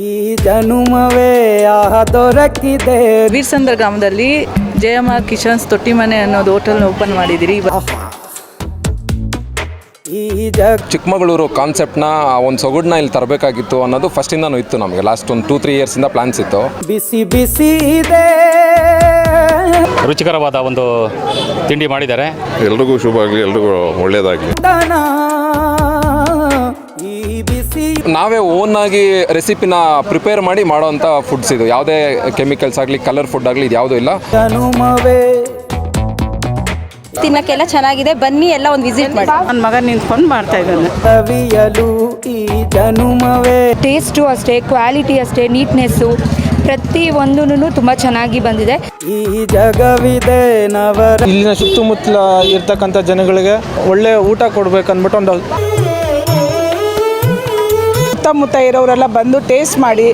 ಈ ಜನುಮವೇ ಆಹ ದೊರಕಿದೆ. ವೀರ್ಸಂದ್ರ ಗ್ರಾಮದಲ್ಲಿ ಜಯಮ್ಮ ಕಿಶನ್ಸ್ ತೊಟ್ಟಿ ಮನೆ ಅನ್ನೋದು ಹೋಟೆಲ್ ಓಪನ್ ಮಾಡಿದಿರಿ. ಈ ಜಗ ಚಿಕ್ಕಮಗಳೂರು ಕಾನ್ಸೆಪ್ಟ್ನ ಒಂದು ಸೊಗಡನ್ನ ಇಲ್ಲಿ ತರಬೇಕಾಗಿತ್ತು ಅನ್ನೋದು ಫಸ್ಟಿಂದನೂ ಇತ್ತು ನಮಗೆ. ಲಾಸ್ಟ್ ಒಂದು ಟೂ ತ್ರೀ ಇಯರ್ಸಿಂದ ಪ್ಲಾನ್ಸ್ ಇತ್ತು. ಬಿಸಿ ಬಿಸಿ ಇದೆ. ರುಚಿಕರವಾದ ಒಂದು ತಿಂಡಿ ಮಾಡಿದ್ದಾರೆ. ಎಲ್ರಿಗೂ ಶುಭ ಆಗಲಿ ಎಲ್ರಿಗೂ ಒಳ್ಳೆಯದಾಗಲಿ ದನ ನಾವೇ ಓನಾಗಿ ರೆಸಿಪಿನ ಪ್ರಿಪೇರ್ ಮಾಡಿ ಮಾಡೋವಂಥ ಫುಡ್ಸ್ ಇದು. ಯಾವುದೇ ಕೆಮಿಕಲ್ಸ್ ಆಗಲಿ ಕಲರ್ ಫುಡ್ ಆಗಲಿ ಇದು ಯಾವುದೂ ಇಲ್ಲ. ತಿನ್ನಕ್ಕೆಲ್ಲ ಚೆನ್ನಾಗಿದೆ. ಬನ್ನಿ ಎಲ್ಲ ಒಂದು ವಿಸಿಟ್ ಮಾಡಿ. ನನ್ನ ಮಗ ನಿಂತ್ಕೊಂಡು ಮಾಡ್ತಾ ಇದ್ದಾನೆ. ತವಿಯಲು ಈ ಜನುಮವೇ. ಟೇಸ್ಟು ಅಷ್ಟೇ ಕ್ವಾಲಿಟಿ ಅಷ್ಟೇ ನೀಟ್ನೆಸ್ಸು ಪ್ರತಿ ಒಂದೂ ತುಂಬ ಚೆನ್ನಾಗಿ ಬಂದಿದೆ. ಈ ಜಗವಿದೆ ನವರ ಇಲ್ಲಿನ ಸುತ್ತಮುತ್ತಲ ಇರ್ತಕ್ಕಂಥ ಜನಗಳಿಗೆ ಒಳ್ಳೆ ಊಟ ಕೊಡ್ಬೇಕು ಅಂದ್ಬಿಟ್ಟು ಒಂದು ಸುತ್ತಮುತ್ತ ಇರೋರೆಲ್ಲ ಬಂದು ಟೇಸ್ಟ್ ಮಾಡಿ.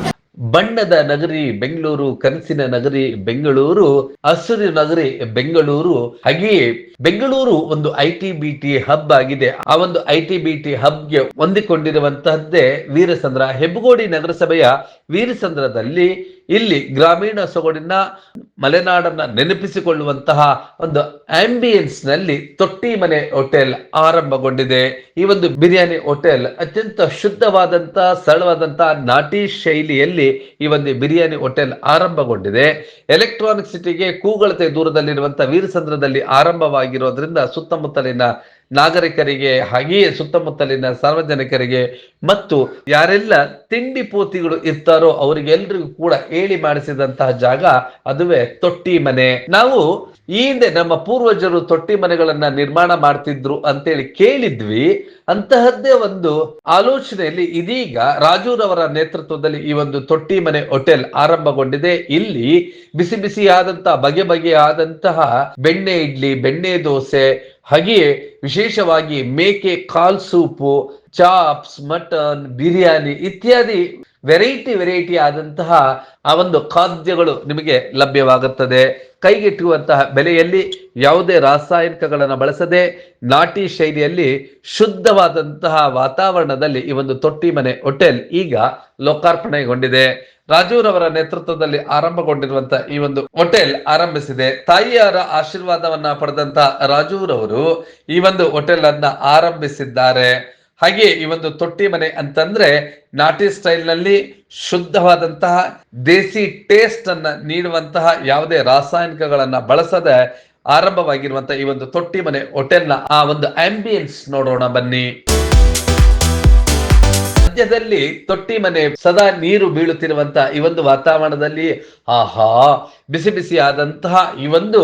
ಬಣ್ಣದ ನಗರಿ ಬೆಂಗಳೂರು, ಕನಸಿನ ನಗರಿ ಬೆಂಗಳೂರು, ಹಸಿರು ನಗರಿ ಬೆಂಗಳೂರು. ಹಾಗೆಯೇ ಬೆಂಗಳೂರು ಒಂದು I T B T hub ಆಗಿದೆ. ಆ ಒಂದು ಐ ಟಿ ಬಿ ಟಿ ಹಬ್ಗೆ ಹೊಂದಿಕೊಂಡಿರುವಂತಹದ್ದೇ ವೀರಸಂದ್ರ ಹೆಬ್ಬಗೋಡಿ ನಗರಸಭೆಯ ವೀರಸಂದ್ರದಲ್ಲಿ ಇಲ್ಲಿ ಗ್ರಾಮೀಣ ಸೊಗಡಿನ ಮಲೆನಾಡನ್ನ ನೆನಪಿಸಿಕೊಳ್ಳುವಂತಹ ಒಂದು ಆಂಬಿಯನ್ಸ್ನಲ್ಲಿ ತೊಟ್ಟಿ ಮನೆ ಹೋಟೆಲ್ ಆರಂಭಗೊಂಡಿದೆ. ಈ ಒಂದು ಬಿರಿಯಾನಿ ಹೋಟೆಲ್ ಅತ್ಯಂತ ಶುದ್ಧವಾದಂತ ಸರಳವಾದಂತಹ ನಾಟಿ ಶೈಲಿಯಲ್ಲಿ ಈ ಒಂದು ಬಿರಿಯಾನಿ ಹೋಟೆಲ್ ಆರಂಭಗೊಂಡಿದೆ. ಎಲೆಕ್ಟ್ರಾನಿಕ್ ಸಿಟಿಗೆ ಕೂಗಳತೆ ದೂರದಲ್ಲಿರುವಂತಹ ವೀರಸಂದ್ರದಲ್ಲಿ ಆರಂಭವಾಗಿರೋದ್ರಿಂದ ಸುತ್ತಮುತ್ತಲಿನ ನಾಗರಿಕರಿಗೆ ಹಾಗೆಯೇ ಸುತ್ತಮುತ್ತಲಿನ ಸಾರ್ವಜನಿಕರಿಗೆ ಮತ್ತು ಯಾರೆಲ್ಲ ತಿಂಡಿ ಪೋತಿಗಳು ಇರ್ತಾರೋ ಅವರಿಗೆಲ್ರಿಗೂ ಕೂಡ ಹೇಳಿ ಮಾಡಿಸಿದಂತಹ ಜಾಗ ಅದುವೇ ತೊಟ್ಟಿ ಮನೆ. ನಾವು ಈ ಹಿಂದೆ ನಮ್ಮ ಪೂರ್ವಜರು ತೊಟ್ಟಿ ಮನೆಗಳನ್ನ ನಿರ್ಮಾಣ ಮಾಡ್ತಿದ್ರು ಅಂತೇಳಿ ಕೇಳಿದ್ವಿ. ಅಂತಹದ್ದೇ ಒಂದು ಆಲೋಚನೆಯಲ್ಲಿ ಇದೀಗ ರಾಜೂರವರ ನೇತೃತ್ವದಲ್ಲಿ ಈ ಒಂದು ತೊಟ್ಟಿ ಮನೆ ಹೋಟೆಲ್ ಆರಂಭಗೊಂಡಿದೆ. ಇಲ್ಲಿ ಬಿಸಿ ಬಿಸಿಯಾದಂತಹ, ಬಗೆ ಬಗೆಯಾದಂತಹ ಬೆಣ್ಣೆ ಇಡ್ಲಿ, ಬೆಣ್ಣೆ ದೋಸೆ ಹಾಗೆಯೇ ವಿಶೇಷವಾಗಿ ಮೇಕೆ, ಕಾಲ್ ಸೂಪು, ಚಾಪ್ಸ್, ಮಟನ್, ಬಿರಿಯಾನಿ ಇತ್ಯಾದಿ ವೆರೈಟಿ ವೆರೈಟಿ ಆದಂತಹ ಆ ಒಂದು ಖಾದ್ಯಗಳು ನಿಮಗೆ ಲಭ್ಯವಾಗುತ್ತದೆ. ಕೈಗೆಟುವಂತಹ ಬೆಲೆಯಲ್ಲಿ ಯಾವುದೇ ರಾಸಾಯನಿಕಗಳನ್ನು ಬಳಸದೆ ನಾಟಿ ಶೈಲಿಯಲ್ಲಿ ಶುದ್ಧವಾದಂತಹ ವಾತಾವರಣದಲ್ಲಿ ಈ ಒಂದು ತೊಟ್ಟಿ ಮನೆ ಹೋಟೆಲ್ ಈಗ ಲೋಕಾರ್ಪಣೆಗೊಂಡಿದೆ. ರಾಜೂರವರ ನೇತೃತ್ವದಲ್ಲಿ ಆರಂಭಗೊಂಡಿರುವಂತಹ ಈ ಒಂದು ಹೋಟೆಲ್ ಆರಂಭಿಸಿದೆ. ತಾಯಿಯರ ಆಶೀರ್ವಾದವನ್ನ ಪಡೆದಂತ ರಾಜೂರವರು ಈ ಒಂದು ಹೋಟೆಲ್ ಅನ್ನ ಆರಂಭಿಸಿದ್ದಾರೆ. ಹಾಗೆ ಈ ಒಂದು ತೊಟ್ಟಿ ಮನೆ ಅಂತಂದ್ರೆ ನಾಟಿ ಸ್ಟೈಲ್ನಲ್ಲಿ ಶುದ್ಧವಾದಂತಹ ದೇಸಿ ಟೇಸ್ಟ್ ಅನ್ನ ನೀಡುವಂತಹ ಯಾವುದೇ ರಾಸಾಯನಿಕಗಳನ್ನ ಬಳಸದೆ ಆರಂಭವಾಗಿರುವಂತಹ ಈ ಒಂದು ತೊಟ್ಟಿ ಮನೆ ಹೋಟೆಲ್ನ ಆ ಒಂದು ಆಂಬಿಯನ್ಸ್ ನೋಡೋಣ ಬನ್ನಿ. ಮಧ್ಯದಲ್ಲಿ ತೊಟ್ಟಿ ಮನೆ ಸದಾ ನೀರು ಬೀಳುತ್ತಿರುವಂತಹ ಈ ಒಂದು ವಾತಾವರಣದಲ್ಲಿ ಆಹಾ, ಬಿಸಿ ಬಿಸಿ ಆದಂತಹ ಈ ಒಂದು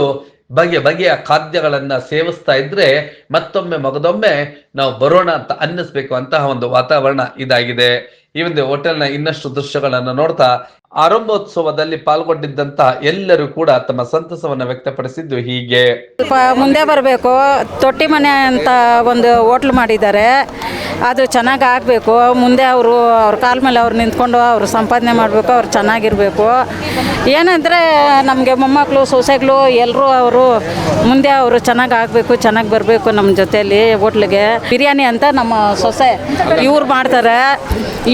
ಬಗೆ ಬಗೆಯ ಖಾದ್ಯಗಳನ್ನ ಸೇವಿಸ್ತಾ ಇದ್ರೆ ಮತ್ತೊಮ್ಮೆ ಮಗದೊಮ್ಮೆ ನಾವು ಬರೋಣ ಅಂತ ಅನ್ನಿಸ್ಬೇಕು ಅಂತಹ ಒಂದು ವಾತಾವರಣ ಇದಾಗಿದೆ. ಈ ಒಂದು ಹೋಟೆಲ್ನ ಇನ್ನಷ್ಟು ದೃಶ್ಯಗಳನ್ನ ನೋಡ್ತಾ ಆರಂಭೋತ್ಸವದಲ್ಲಿ ಪಾಲ್ಗೊಂಡಿದ್ದಂತಹ ಎಲ್ಲರೂ ಕೂಡ ತಮ್ಮ ಸಂತಸವನ್ನ ವ್ಯಕ್ತಪಡಿಸಿದ್ದು ಹೀಗೆ. ಮುಂದೆ ಬರಬೇಕು. ತೊಟ್ಟಿ ಮನೆ ಅಂತ ಒಂದು ಹೋಟ್ಲ್ ಮಾಡಿದ್ದಾರೆ. ಅದು ಚೆನ್ನಾಗಿ ಆಗಬೇಕು. ಮುಂದೆ ಅವರು, ಅವ್ರ ಕಾಲ ಮೇಲೆ ಅವ್ರು ನಿಂತ್ಕೊಂಡು ಅವರು ಸಂಪಾದನೆ ಮಾಡಬೇಕು, ಅವ್ರು ಚೆನ್ನಾಗಿರಬೇಕು. ಏನಂದರೆ ನಮಗೆ ಮೊಮ್ಮಕ್ಕಳು ಸೊಸೆಗಳು ಎಲ್ಲರೂ ಅವರು ಮುಂದೆ ಅವರು ಚೆನ್ನಾಗಿ ಆಗಬೇಕು, ಚೆನ್ನಾಗಿ ಬರಬೇಕು ನಮ್ಮ ಜೊತೆಯಲ್ಲಿ ಹೋಟ್ಲಿಗೆ. ಬಿರಿಯಾನಿ ಅಂತ ನಮ್ಮ ಸೊಸೆ ಇವ್ರು ಮಾಡ್ತಾರೆ.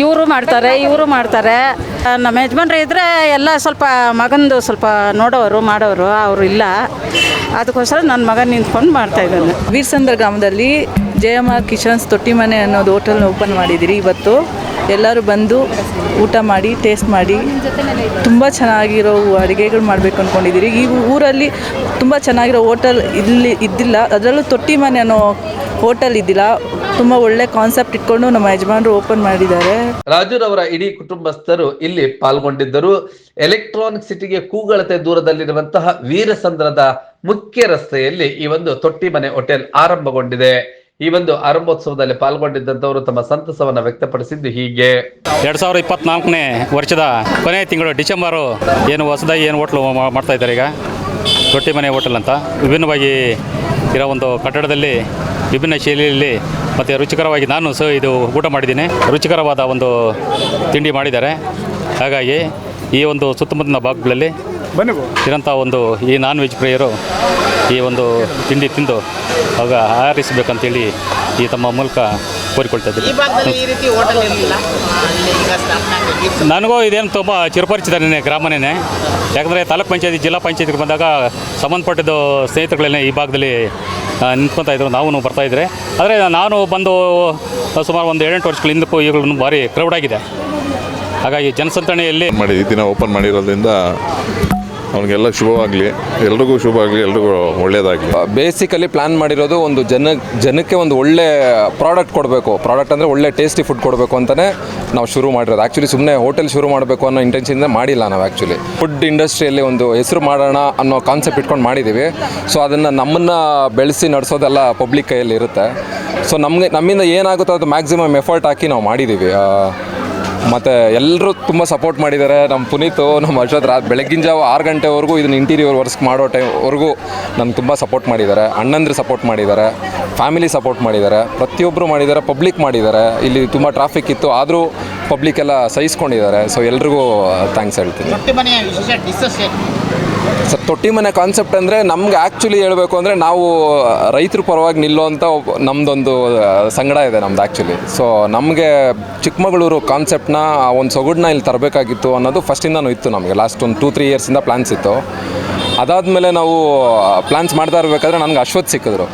ಇವರು ಮಾಡ್ತಾರೆ ಇವರು ಮಾಡ್ತಾರೆ. ನಮ್ಮ ಯಜಮಾನ್ರು ಇದ್ದರೆ ಎಲ್ಲ ಸ್ವಲ್ಪ ಮಗಂದು ಸ್ವಲ್ಪ ನೋಡೋರು, ಮಾಡೋರು, ಅವರು ಇಲ್ಲ. ಅದಕ್ಕೋಸ್ಕರ ನನ್ನ ಮಗ ನಿಂತ್ಕೊಂಡು ಮಾಡ್ತಾ ಇದ್ದಾನೆ. ವೀರಸಂದ್ರ ಗ್ರಾಮದಲ್ಲಿ ಜಯಮ್ಮ ಕಿಶನ್ಸ್ ತೊಟ್ಟಿ ಮನೆ ಅನ್ನೋದು ಹೋಟೆಲ್ನ ಓಪನ್ ಮಾಡಿದ್ದೀರಿ ಇವತ್ತು. ಎಲ್ಲರೂ ಬಂದು ಊಟ ಮಾಡಿ, ಟೇಸ್ಟ್ ಮಾಡಿ. ತುಂಬ ಚೆನ್ನಾಗಿರೋ ಅಡುಗೆಗಳು ಮಾಡಬೇಕು ಅಂದ್ಕೊಂಡಿದ್ದೀರಿ ಈ ಊರಲ್ಲಿ ತುಂಬ ಚೆನ್ನಾಗಿರೋ ಹೋಟೆಲ್ ಇಲ್ಲಿ ಇದ್ದಿಲ್ಲ. ಅದರಲ್ಲೂ ತೊಟ್ಟಿ ಮನೆ ಅನ್ನೋ ಹೋಟೆಲ್ ಇದ್ದಿಲ್ಲ. ತುಂಬ ಒಳ್ಳೆ ಕಾನ್ಸೆಪ್ಟ್ ಇಟ್ಕೊಂಡು ನಮ್ಮ ಯಜಮಾನರು ಓಪನ್ ಮಾಡಿದ್ದಾರೆ. ರಾಜುರವರ ಇಡೀ ಕುಟುಂಬಸ್ಥರು ಇಲ್ಲಿ ಪಾಲ್ಗೊಂಡಿದ್ದರು. ಎಲೆಕ್ಟ್ರಾನಿಕ್ ಸಿಟಿಗೆ ಕೂಗಳತೆ ದೂರದಲ್ಲಿರುವಂತಹ ವೀರಸಂದ್ರದ ಮುಖ್ಯ ರಸ್ತೆಯಲ್ಲಿ ಈ ಒಂದು ತೊಟ್ಟಿ ಮನೆ ಹೋಟೆಲ್ ಆರಂಭಗೊಂಡಿದೆ. ಈ ಒಂದು ಆರಂಭೋತ್ಸವದಲ್ಲಿ ಪಾಲ್ಗೊಂಡಿದ್ದಂತವರು ತಮ್ಮ ಸಂತಸವನ್ನ ವ್ಯಕ್ತಪಡಿಸಿದ್ದು ಹೀಗೆ. ಎರಡ್ ಸಾವಿರದ ಇಪ್ಪತ್ನಾಲ್ಕನೇ ವರ್ಷದ ಕೊನೆಯ ತಿಂಗಳು ಡಿಸೆಂಬರು ಏನು ಹೊಸದಾಗಿ ಏನು ಹೋಟ್ಲು ಮಾಡ್ತಾ ಇದ್ದಾರೆ ಈಗ? ರೊಟ್ಟಿ ಮನೆ ಹೋಟೆಲ್ ಅಂತ. ವಿಭಿನ್ನವಾಗಿ ಇರೋ ಒಂದು ಕಟ್ಟಡದಲ್ಲಿ ವಿಭಿನ್ನ ಶೈಲಿಯಲ್ಲಿ ಮತ್ತು ರುಚಿಕರವಾಗಿ ನಾನು ಸಹ ಇದು ಊಟ ಮಾಡಿದ್ದೀನಿ. ರುಚಿಕರವಾದ ಒಂದು ತಿಂಡಿ ಮಾಡಿದ್ದಾರೆ. ಹಾಗಾಗಿ ಈ ಒಂದು ಸುತ್ತಮುತ್ತಲಿನ ಭಾಗಗಳಲ್ಲಿ ಇರೋಂಥ ಒಂದು ಈ ನಾನ್ ವೆಜ್ ಪ್ರಿಯರು ಈ ಒಂದು ತಿಂಡಿ ತಿಂದು ಆಗ ಆರಿಸಬೇಕಂತೇಳಿ ಈ ತಮ್ಮ ಮೂಲಕ ಕೋರಿಕೊಳ್ತಾ ಇದ್ದೀನಿ ಈ ಭಾಗದಲ್ಲಿ ಈ ರೀತಿ ಹೋಟೆಲ್ ಇರಲಿಲ್ಲ? ಅಲ್ಲಿ ಈಗ ಸ್ಥಾಪನೆ ಆಗಿದೆ. ನನಗೂ ಇದೇನು ತುಂಬ ಚಿರಪರಿಚಿತನೇ ಗ್ರಾಮನೇ ಯಾಕಂದರೆ ತಾಲೂಕ್ ಪಂಚಾಯತಿ ಜಿಲ್ಲಾ ಪಂಚಾಯತಿಗೆ ಬಂದಾಗ ಸಂಬಂಧಪಟ್ಟಿದ್ದು ಸ್ನೇಹಿತರುಗಳನ್ನೇ ಈ ಭಾಗದಲ್ಲಿ ನಿಂತ್ಕೊತಾ ಇದ್ರು. ನಾವು ಬರ್ತಾ ಇದ್ರೆ. ಆದರೆ ನಾನು ಬಂದು ಸುಮಾರು ಒಂದು ಏಳೆಂಟು ವರ್ಷಗಳ ಹಿಂದಕ್ಕೂ ಈಗಲೂ ಭಾರಿ ಕ್ರೌಡ್ ಆಗಿದೆ. ಹಾಗಾಗಿ ಜನಸಂದಣಿಯಲ್ಲಿ ಮಾಡಿ ಈ ದಿನ ಓಪನ್ ಮಾಡಿರೋದ್ರಿಂದ ಅವ್ನಿಗೆಲ್ಲ ಶುಭವಾಗಲಿ. ಎಲ್ರಿಗೂ ಶುಭ ಆಗಲಿ ಎಲ್ರಿಗೂ ಒಳ್ಳೆಯದಾಗಲಿ ಬೇಸಿಕಲಿ ಪ್ಲ್ಯಾನ್ ಮಾಡಿರೋದು ಒಂದು ಜನ, ಜನಕ್ಕೆ ಒಂದು ಒಳ್ಳೆ ಪ್ರಾಡಕ್ಟ್ ಕೊಡಬೇಕು. ಪ್ರಾಡಕ್ಟ್ ಅಂದರೆ ಒಳ್ಳೆ ಟೇಸ್ಟಿ ಫುಡ್ ಕೊಡಬೇಕು ಅಂತಲೇ ನಾವು ಶುರು ಮಾಡಿರೋದು. ಆ್ಯಕ್ಚುಲಿ ಸುಮ್ಮನೆ ಹೋಟೆಲ್ ಶುರು ಮಾಡಬೇಕು ಅನ್ನೋ ಇಂಟೆನ್ಷನಿಂದ ಮಾಡಿಲ್ಲ ನಾವು ಆ್ಯಕ್ಚುಲಿ ಫುಡ್ ಇಂಡಸ್ಟ್ರಿಯಲ್ಲಿ ಒಂದು ಹೆಸರು ಮಾಡೋಣ ಅನ್ನೋ ಕಾನ್ಸೆಪ್ಟ್ ಇಟ್ಕೊಂಡು ಮಾಡಿದ್ದೀವಿ ಸೊ ಅದನ್ನು ನಮ್ಮನ್ನು ಬೆಳೆಸಿ ನಡೆಸೋದೆಲ್ಲ ಪಬ್ಲಿಕ್ ಕೈಯಲ್ಲಿ ಇರುತ್ತೆ. ಸೊ ನಮಗೆ, ನಮ್ಮಿಂದ ಏನಾಗುತ್ತೋ ಅದು ಮ್ಯಾಕ್ಸಿಮಮ್ ಎಫರ್ಟ್ ಹಾಕಿ ನಾವು ಮಾಡಿದ್ದೀವಿ ಮತ್ತು ಎಲ್ಲರೂ ತುಂಬ ಸಪೋರ್ಟ್ ಮಾಡಿದ್ದಾರೆ. ನಮ್ಮ ಪುನೀತು ನಮ್ಮ ಅಶೋತ್ ರಾ ಬೆಳಗ್ಗಿನ ಜಾವ ಆರು ಗಂಟೆವರೆಗೂ ಇದನ್ನ ಇಂಟೀರಿಯರ್ ವರ್ಕ್ಸ್ ಮಾಡೋ ಟೈಮ್ವರೆಗೂ ನಮ್ಗೆ ತುಂಬ ಸಪೋರ್ಟ್ ಮಾಡಿದ್ದಾರೆ. ಅಣ್ಣಂದ್ರೆ ಸಪೋರ್ಟ್ ಮಾಡಿದ್ದಾರೆ. ಫ್ಯಾಮಿಲಿ ಸಪೋರ್ಟ್ ಮಾಡಿದ್ದಾರೆ. ಪ್ರತಿಯೊಬ್ಬರು ಮಾಡಿದ್ದಾರೆ ಪಬ್ಲಿಕ್ ಮಾಡಿದ್ದಾರೆ. ಇಲ್ಲಿ ತುಂಬ ಟ್ರಾಫಿಕ್ ಇತ್ತು. ಆದರೂ ಪಬ್ಲಿಕ್ ಎಲ್ಲ ಸಹಿಸ್ಕೊಂಡಿದ್ದಾರೆ. ಸೊ ಎಲ್ರಿಗೂ ಥ್ಯಾಂಕ್ಸ್ ಹೇಳ್ತೀನಿ. ಸರ್ ತೊಟ್ಟಿ ಮನೆ ಕಾನ್ಸೆಪ್ಟ್ ಅಂದರೆ ನಮ್ಗೆ ಆ್ಯಕ್ಚುಲಿ ಹೇಳಬೇಕು ಅಂದರೆ ನಾವು ರೈತರು ಪರವಾಗಿ ನಿಲ್ಲುವಂಥ ನಮ್ಮದೊಂದು ಸಂಗಡ ಇದೆ ನಮ್ದು ಆ್ಯಕ್ಚುಲಿ ಸೊ ನಮಗೆ ಚಿಕ್ಕಮಗಳೂರು ಕಾನ್ಸೆಪ್ಟ್ನ ಒಂದು ಸೊಗಡನ್ನ ಇಲ್ಲಿ ತರಬೇಕಾಗಿತ್ತು ಅನ್ನೋದು ಫಸ್ಟಿಂದನೂ ಇತ್ತು ನಮಗೆ. ಲಾಸ್ಟ್ ಒಂದು ಟೂ ತ್ರೀ ಇಯರ್ಸಿಂದ ಪ್ಲ್ಯಾನ್ಸ್ ಇತ್ತು. ಅದಾದಮೇಲೆ ನಾವು ಪ್ಲ್ಯಾನ್ಸ್ ಮಾಡ್ತಾ ಇರಬೇಕಾದ್ರೆ ನನಗೆ ಅಶ್ವತ್ ಸಿಕ್ಕಿದ್ರು.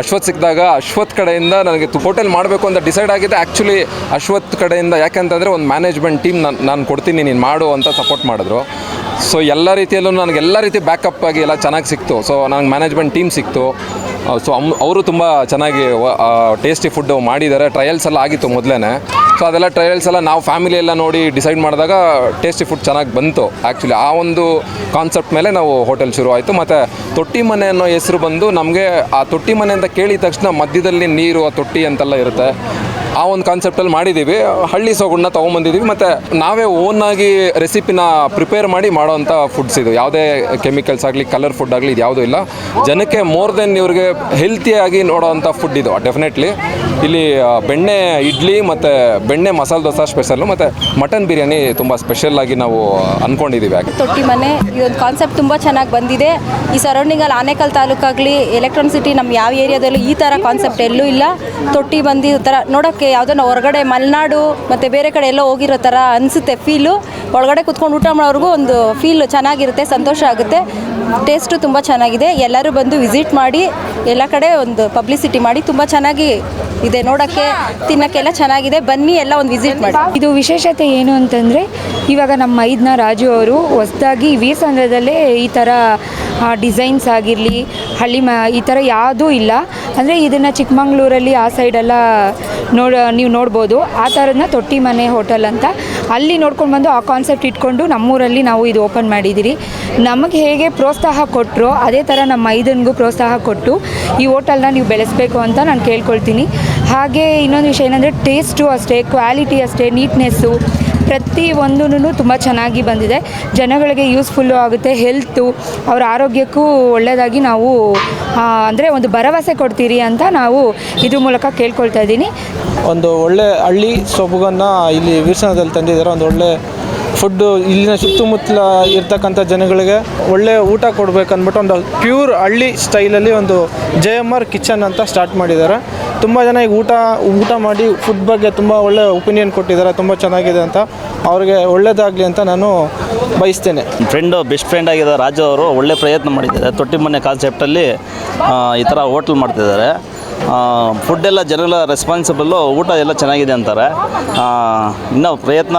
ಅಶ್ವತ್ ಸಿಕ್ಕಿದಾಗ ಅಶ್ವಥ್ ಕಡೆಯಿಂದ ನನಗೆ ಹೋಟೆಲ್ ಮಾಡಬೇಕು ಅಂತ ಡಿಸೈಡ್ ಆಗಿದೆ ಆ್ಯಕ್ಚುಲಿ ಅಶ್ವತ್ ಕಡೆಯಿಂದ ಯಾಕೆಂತಂದರೆ ಒಂದು ಮ್ಯಾನೇಜ್ಮೆಂಟ್ ಟೀಮ್ ನಾನು ಕೊಡ್ತೀನಿ, ನೀನು ಮಾಡು ಅಂತ ಸಪೋರ್ಟ್ ಮಾಡಿದ್ರು. ಸೊ ಎಲ್ಲ ರೀತಿಯಲ್ಲೂ ನನಗೆ ಎಲ್ಲ ರೀತಿ ಬ್ಯಾಕಪ್ ಆಗಿ ಎಲ್ಲ ಚೆನ್ನಾಗಿ ಸಿಕ್ತು. ಸೊ ನನಗೆ ಮ್ಯಾನೇಜ್ಮೆಂಟ್ ಟೀಮ್ ಸಿಕ್ತು. ಸೊ ಅವರು ತುಂಬ ಚೆನ್ನಾಗಿ ಟೇಸ್ಟಿ ಫುಡ್ಡು ಮಾಡಿದ್ದಾರೆ. ಟ್ರಯಲ್ಸ್ ಎಲ್ಲ ಆಗಿತ್ತು ಮೊದಲೇ ಸೊ ಅದೆಲ್ಲ ಟ್ರಯಲ್ಸ್ ಎಲ್ಲ ನಾವು ಫ್ಯಾಮಿಲಿ ಎಲ್ಲ ನೋಡಿ ಡಿಸೈಡ್ ಮಾಡಿದಾಗ ಟೇಸ್ಟಿ ಫುಡ್ ಚೆನ್ನಾಗಿ ಬಂತು. ಆ್ಯಕ್ಚುಲಿ ಆ ಒಂದು ಕಾನ್ಸೆಪ್ಟ್ ಮೇಲೆ ನಾವು ಹೋಟೆಲ್ ಶುರು ಆಯಿತು ಮತ್ತು ತೊಟ್ಟಿ ಮನೆ ಅನ್ನೋ ಹೆಸರು ಬಂದು ನಮಗೆ ಆ ತೊಟ್ಟಿ ಮನೆ ಅಂತ ಕೇಳಿದ ತಕ್ಷಣ ಮಧ್ಯದಲ್ಲಿ ನೀರು, ಆ ತೊಟ್ಟಿ ಅಂತೆಲ್ಲ ಇರುತ್ತೆ. ಆ ಒಂದು ಕಾನ್ಸೆಪ್ಟಲ್ಲಿ ಮಾಡಿದ್ದೀವಿ ಹಳ್ಳಿ ಸೊಗಡನ್ನ ತೊಗೊಂಬಂದಿದ್ದೀವಿ ಮತ್ತು ನಾವೇ ಓನಾಗಿ ರೆಸಿಪಿನ ಪ್ರಿಪೇರ್ ಮಾಡಿ ಮಾಡೋವಂಥ ಫುಡ್ಸ್ ಇದು. ಯಾವುದೇ ಕೆಮಿಕಲ್ಸ್ ಆಗಲಿ ಕಲರ್ ಫುಡ್ ಆಗಲಿ ಇದು ಯಾವುದೂ ಇಲ್ಲ. ಜನಕ್ಕೆ ಮೋರ್ ದೆನ್ ಇವ್ರಿಗೆ ಹೆಲ್ತಿಯಾಗಿ ನೋಡೋವಂಥ ಫುಡ್ ಇದು. ಡೆಫಿನೆಟ್ಲಿ ಇಲ್ಲಿ ಬೆಣ್ಣೆ ಇಡ್ಲಿ ಮತ್ತು ಬೆಣ್ಣೆ ಮಸಾಲೆ ದೋಸೆ ಸ್ಪೆಷಲ್ಲು ಮತ್ತು ಮಟನ್ ಬಿರಿಯಾನಿ ತುಂಬ ಸ್ಪೆಷಲ್ಲಾಗಿ ನಾವು ಅಂದ್ಕೊಂಡಿದ್ದೀವಿ ಆಗಿ ತೊಟ್ಟಿ ಮನೆ ಒಂದು ಕಾನ್ಸೆಪ್ಟ್ ತುಂಬ ಚೆನ್ನಾಗಿ ಬಂದಿದೆ. ಈ ಸರೌಂಡಿಂಗಲ್ಲಿ ಆನೇಕಲ್ ತಾಲೂಕಾಗಲಿ ಎಲೆಕ್ಟ್ರಾನಿಸಿಟಿ ನಮ್ಮ ಯಾವ ಏರಿಯಾದಲ್ಲೂ ಈ ಥರ ಕಾನ್ಸೆಪ್ಟ್ ಎಲ್ಲೂ ಇಲ್ಲ. ತೊಟ್ಟಿ ಬಂದು ಥರ ನೋಡೋಕ್ಕೆ ಯಾವುದೋ ಹೊರಗಡೆ ಮಲೆನಾಡು ಮತ್ತು ಬೇರೆ ಕಡೆ ಎಲ್ಲೋ ಹೋಗಿರೋ ಥರ ಅನಿಸುತ್ತೆ ಫೀಲು ಒಳಗಡೆ ಕುತ್ಕೊಂಡು ಊಟ ಮಾಡೋರಿಗೂ ಒಂದು ಫೀಲ್ ಚೆನ್ನಾಗಿರುತ್ತೆ, ಸಂತೋಷ ಆಗುತ್ತೆ. ಟೇಸ್ಟು ತುಂಬ ಚೆನ್ನಾಗಿದೆ. ಎಲ್ಲರೂ ಬಂದು ವಿಸಿಟ್ ಮಾಡಿ, ಎಲ್ಲ ಕಡೆ ಒಂದು ಪಬ್ಲಿಸಿಟಿ ಮಾಡಿ ತುಂಬ ಚೆನ್ನಾಗಿ ಇದೆ ನೋಡೋಕ್ಕೆ, ತಿನ್ನೋಕ್ಕೆಲ್ಲ ಚೆನ್ನಾಗಿದೆ. ಬನ್ನಿ, ಎಲ್ಲ ಒಂದು ವಿಸಿಟ್ ಮಾಡಿ. ಇದು ವಿಶೇಷತೆ ಏನು ಅಂತಂದರೆ, ಇವಾಗ ನಮ್ಮ ಮೈದ್ನ ರಾಜು ಅವರು ಹೊಸ್ದಾಗಿ ವೀರಸಂದ್ರದಲ್ಲೇ ಈ ಥರ ಡಿಸೈನ್ಸ್ ಆಗಿರಲಿ, ಹಳ್ಳಿ ಮ, ಈ ಥರ ಯಾವುದೂ ಇಲ್ಲ. ಅಂದರೆ ಇದನ್ನು ಚಿಕ್ಕಮಂಗ್ಳೂರಲ್ಲಿ ಆ ಸೈಡೆಲ್ಲ ನೋಡ, ನೀವು ನೋಡ್ಬೋದು. ಆ ಥರದನ್ನ ತೊಟ್ಟಿ ಮನೆ ಹೋಟೆಲ್ ಅಂತ. ಅಲ್ಲಿ ನೋಡ್ಕೊಂಡು ಬಂದು ಆ ಕಾನ್ಸೆಪ್ಟ್ ಇಟ್ಕೊಂಡು ನಮ್ಮೂರಲ್ಲಿ ನಾವು ಇದು ಓಪನ್ ಮಾಡಿದ್ದೀರಿ. ನಮಗೆ ಹೇಗೆ ಪ್ರೋತ್ಸಾಹ ಕೊಟ್ಟರು ಅದೇ ಥರ ನಮ್ಮ ಮೈದನಿಗೂ ಪ್ರೋತ್ಸಾಹ ಕೊಟ್ಟು ಈ ಹೋಟೆಲ್ನ ನೀವು ಬೆಳೆಸಬೇಕು ಅಂತ ನಾನು ಕೇಳ್ಕೊಳ್ತೀನಿ. ಹಾಗೆ ಇನ್ನೊಂದು ವಿಷಯ ಏನಂದರೆ ಟೇಸ್ಟು ಅಷ್ಟೇ ಕ್ವಾಲಿಟಿ ಅಷ್ಟೇ ನೀಟ್ನೆಸ್ಸು ಪ್ರತಿ ಒಂದೂ ತುಂಬ ಚೆನ್ನಾಗಿ ಬಂದಿದೆ. ಜನಗಳಿಗೆ ಯೂಸ್ಫುಲ್ಲು ಆಗುತ್ತೆ, ಹೆಲ್ತು, ಅವರ ಆರೋಗ್ಯಕ್ಕೂ ಒಳ್ಳೆಯದಾಗಿ ನಾವು ಅಂದರೆ ಒಂದು ಭರವಸೆ ಕೊಡ್ತೀರಿ ಅಂತ ನಾವು ಇದ್ರ ಮೂಲಕ ಕೇಳ್ಕೊಳ್ತಾ ಇದ್ದೀನಿ. ಒಂದು ಒಳ್ಳೆ ಹಳ್ಳಿ ಸೊಬಗನ್ನು ಇಲ್ಲಿ ವೀರಸನದಲ್ಲಿ ತಂದಿದ್ದಾರೆ. ಒಂದು ಒಳ್ಳೆ ಫುಡ್ಡು, ಇಲ್ಲಿನ ಸುತ್ತಮುತ್ತಲ ಇರ್ತಕ್ಕಂಥ ಜನಗಳಿಗೆ ಒಳ್ಳೆ ಊಟ ಕೊಡಬೇಕು ಅಂದ್ಬಿಟ್ಟು ಒಂದು ಪ್ಯೂರ್ ಹಳ್ಳಿ ಸ್ಟೈಲಲ್ಲಿ ಒಂದು ಜೆ ಕಿಚನ್ ಅಂತ ಸ್ಟಾರ್ಟ್ ಮಾಡಿದ್ದಾರೆ. ತುಂಬ ಜನ ಈಗ ಊಟ ಊಟ ಮಾಡಿ ಫುಡ್ ಬಗ್ಗೆ ತುಂಬ ಒಳ್ಳೆ ಒಪಿನಿಯನ್ ಕೊಟ್ಟಿದ್ದಾರೆ, ತುಂಬ ಚೆನ್ನಾಗಿದೆ ಅಂತ ಅವ್ರಿಗೆ ಒಳ್ಳೇದಾಗಲಿ ಅಂತ ನಾನು ಬಯಸ್ತೇನೆ. ಫ್ರೆಂಡು ಬೆಸ್ಟ್ ಫ್ರೆಂಡ್ ಆಗಿದ್ದ ರಾಜು ಅವರು ಒಳ್ಳೆ ಪ್ರಯತ್ನ ಮಾಡಿದ್ದಾರೆ. ತೊಟ್ಟಿ ಮನೆ ಕಾನ್ಸೆಪ್ಟಲ್ಲಿ ಈ ಥರ ಹೋಟ್ಲ್ ಮಾಡ್ತಿದ್ದಾರೆ. ಫುಡ್ ಎಲ್ಲ ಜನಗಳ ರೆಸ್ಪಾನ್ಸಿಬಲ್ಲು ಊಟ ಎಲ್ಲ ಚೆನ್ನಾಗಿದೆ ಅಂತಾರೆ. ಇನ್ನೂ ಪ್ರಯತ್ನ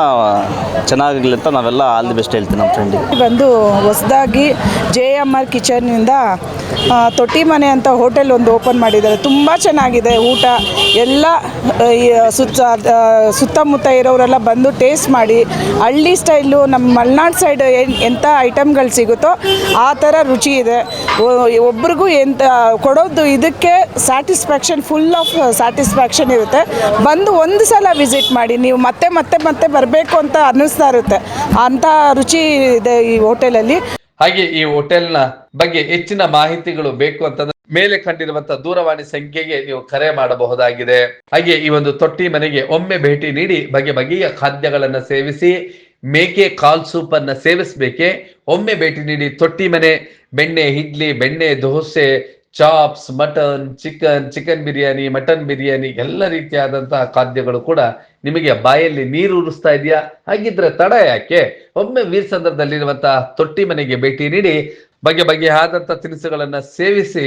ಚೆನ್ನಾಗಿರಲಿ ಅಂತ ನಾವೆಲ್ಲ ಆಲ್ ದಿ ಬೆಸ್ಟ್ ಹೇಳ್ತೀನಿ ನಮ್ಮ ಫ್ರೆಂಡಿಗೆ ಬಂದು ಹೊಸದಾಗಿ ಜೆ ಎಂ ಆರ್ ಕಿಚನ್ನಿಂದ ತೊಟ್ಟಿ ಮನೆ ಅಂತ ಹೋಟೆಲ್ ಒಂದು ಓಪನ್ ಮಾಡಿದ್ದಾರೆ. ತುಂಬ ಚೆನ್ನಾಗಿದೆ ಊಟ. ಎಲ್ಲ ಸುತ್ತ ಸುತ್ತಮುತ್ತ ಇರೋರೆಲ್ಲ ಬಂದು ಟೇಸ್ಟ್ ಮಾಡಿ, ಹಳ್ಳಿ ಸ್ಟೈಲು ನಮ್ಮ ಮಲೆನಾಡು ಸೈಡ್ ಎಂಥ ಐಟಮ್ಗಳು ಸಿಗುತ್ತೋ, ಆ ಥರ ರುಚಿ ಇದೆ. ಒಬ್ರಿಗೂ ಎಂಥ ಕೊಡೋದು ಇದಕ್ಕೆ ಸ್ಯಾಟಿಸ್ಫ್ಯಾಕ್ಷನ್ ಫುಲ್ ಆಫ್ ಸ್ಯಾಟಿಸ್ಫ್ಯಾಕ್ಷನ್ ಇರುತ್ತೆ. ಬಂದು ಒಂದು ಸಲ ವಿಸಿಟ್ ಮಾಡಿ, ನೀವು ಮತ್ತೆ ಮತ್ತೆ ಮತ್ತೆ ಬರಬೇಕು ಅಂತ ಅನ್ನಿಸ್ತಾ ಇರುತ್ತೆ. ಅಂತ ರುಚಿ ಇದೆ ಈ ಹೋಟೆಲಲ್ಲಿ. ಹಾಗೆ ಈ ಹೋಟೆಲ್ನ ಬಗ್ಗೆ ಹೆಚ್ಚಿನ ಮಾಹಿತಿಗಳು ಬೇಕು ಅಂತಂದ್ರೆ ಮೇಲೆ ಕಂಡಿರುವಂತಹ ದೂರವಾಣಿ ಸಂಖ್ಯೆಗೆ ನೀವು ಕರೆ ಮಾಡಬಹುದಾಗಿದೆ. ಹಾಗೆ ಈ ಒಂದು ತೊಟ್ಟಿ ಮನೆಗೆ ಒಮ್ಮೆ ಭೇಟಿ ನೀಡಿ ಬಗೆ ಬಗೆಯ ಖಾದ್ಯಗಳನ್ನ ಸೇವಿಸಿ, ಮೇಕೆ ಕಾಲ್ ಸೂಪ್ ಅನ್ನ ಸೇವಿಸಬೇಕೆ? ಒಮ್ಮೆ ಭೇಟಿ ನೀಡಿ ತೊಟ್ಟಿ ಮನೆ, ಬೆಣ್ಣೆ, ಇಡ್ಲಿ, ಬೆಣ್ಣೆ, dosa chops mutton chicken chicken biryani mutton biryani ಎಲ್ಲ ರೀತಿಯಾದಂತಹ ಖಾದ್ಯಗಳು ಕೂಡ ನಿಮಗೆ ಬಾಯಲ್ಲಿ ನೀರು ಉರಿಸ್ತಾ ಇದೆಯಾ? ಹಾಗಿದ್ರೆ ತಡ ಯಾಕೆ? ಒಮ್ಮೆ ವೀರಸಂದ್ರದಲ್ಲಿರುವಂತಹ ತೊಟ್ಟಿ ಮನೆಗೆ ಭೇಟಿ ನೀಡಿ ಬಗೆ ಬಗೆಯಾದಂತಹ ತಿನಿಸುಗಳನ್ನ ಸೇವಿಸಿ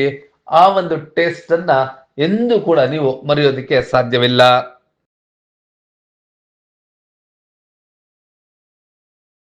ಆ ಒಂದು ಟೇಸ್ಟ್ ಅನ್ನ ಎಂದೂ ಕೂಡ ನೀವು ಮರೆಯೋದಕ್ಕೆ ಸಾಧ್ಯವಿಲ್ಲ.